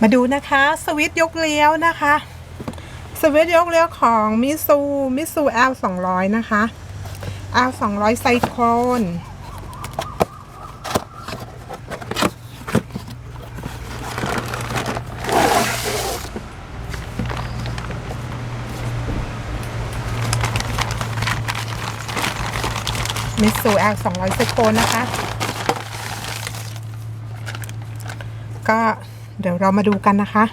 มาดูนะคะสวิตยกเลี้ยวนะคะ สวิตยกเลี้ยวของมิซูมิซู L 200นะคะ L 200ไซโครนมิสู L 200ไซโครนนะคะ ก็ เดี๋ยวเรามาดูกันนะคะ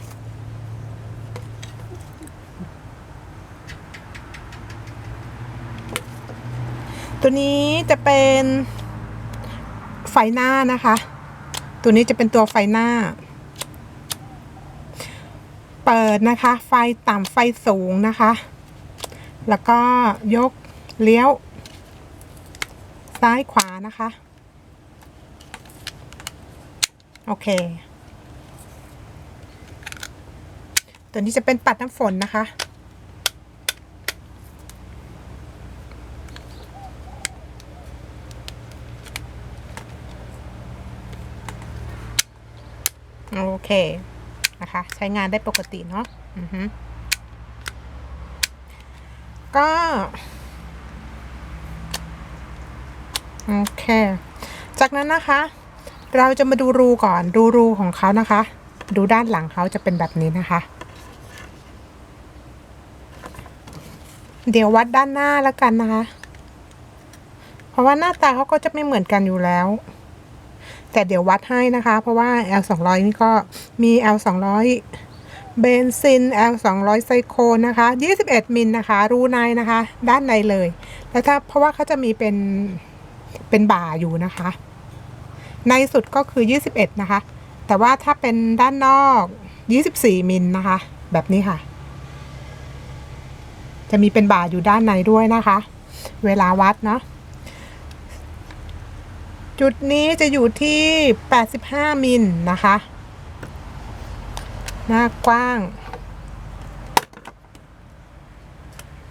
ตัวนี้จะเป็นไฟหน้านะคะ ตัวนี้จะเป็นตัวไฟหน้า เปิดนะคะ ไฟต่ำไฟสูงนะคะ แล้วก็ยกเลี้ยว ซ้ายขวานะคะ โอเค ตัวนี้จะเป็นปัดน้ำฝนนะคะ โอเค นะคะ ใช้งานได้ปกติเนาะอือฮึก็ โอเค จากนั้นนะคะ เราจะมาดูรูก่อน ดูรูของเขานะคะ ดูด้านหลังเขาจะเป็นแบบนี้นะคะ เดี๋ยววัดด้านหน้าแล้วกันนะคะ เพราะว่าหน้าตาเขาก็จะไม่เหมือนกันอยู่แล้ว แต่เดี๋ยววัดให้นะคะ เพราะว่า L 2 0 0นี่ก็มี L 2 0 0เบนซิน L 2 0 0ไซโคนนะคะ21มิลนะคะ รูในนะคะ ด้านในเลย แล้วถ้าเพราะว่าเขาจะมีเป็นเป็นบ่าอยู่นะคะ ในสุดก็คือ 21 นะคะ แต่ว่าถ้าเป็นด้านนอก 24มิลนะคะ แบบนี้ค่ะ จะมีเป็นบ่าอยู่ด้านในด้วยนะคะ เวลาวัดเนาะจุดนี้จะอยู่ที่ 85 มิลนะคะ หน้ากว้าง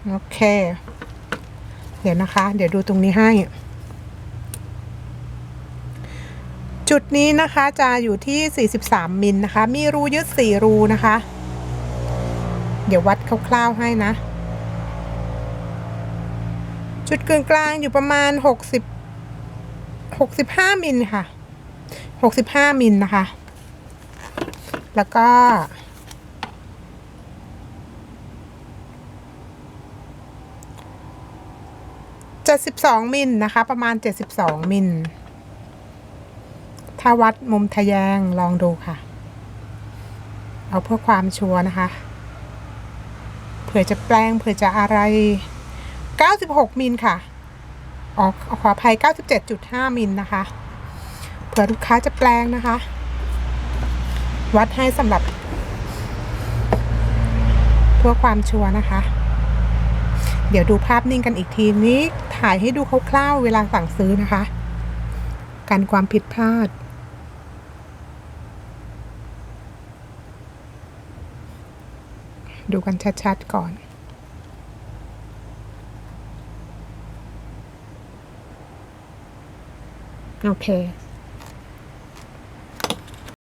โอเค เดี๋ยวนะคะ เดี๋ยวดูตรงนี้ให้ จุดนี้นะคะจะอยู่ที่ 43 มิลนะคะ มีรูยึด 4 รูนะคะ เดี๋ยววัดคร่าวๆให้นะ จุดกึ่งกลางอยู่ประมาณ 60 65มิลค่ะ 65มิลนะคะ แล้วก็ 72มิลนะคะ ประมาณ 72มิลถ้าวัดมุมทะแยงลองดูค่ะ เอาเพื่อความชัวร์นะคะ เผื่อจะแปลงเผื่อจะอะไร 96 มิลค่ะออกขออภัย 97.5 มิลนะคะ เผื่อลูกค้าจะแปลงนะคะ วัดให้สำหรับ เพื่อความชัวร์นะคะ เดี๋ยวดูภาพนิ่งกันอีกทีนี้ถ่ายให้ดูคร่าวๆเวลาสั่งซื้อนะคะ กันความผิดพลาด ดูกันชัดๆก่อน โอเค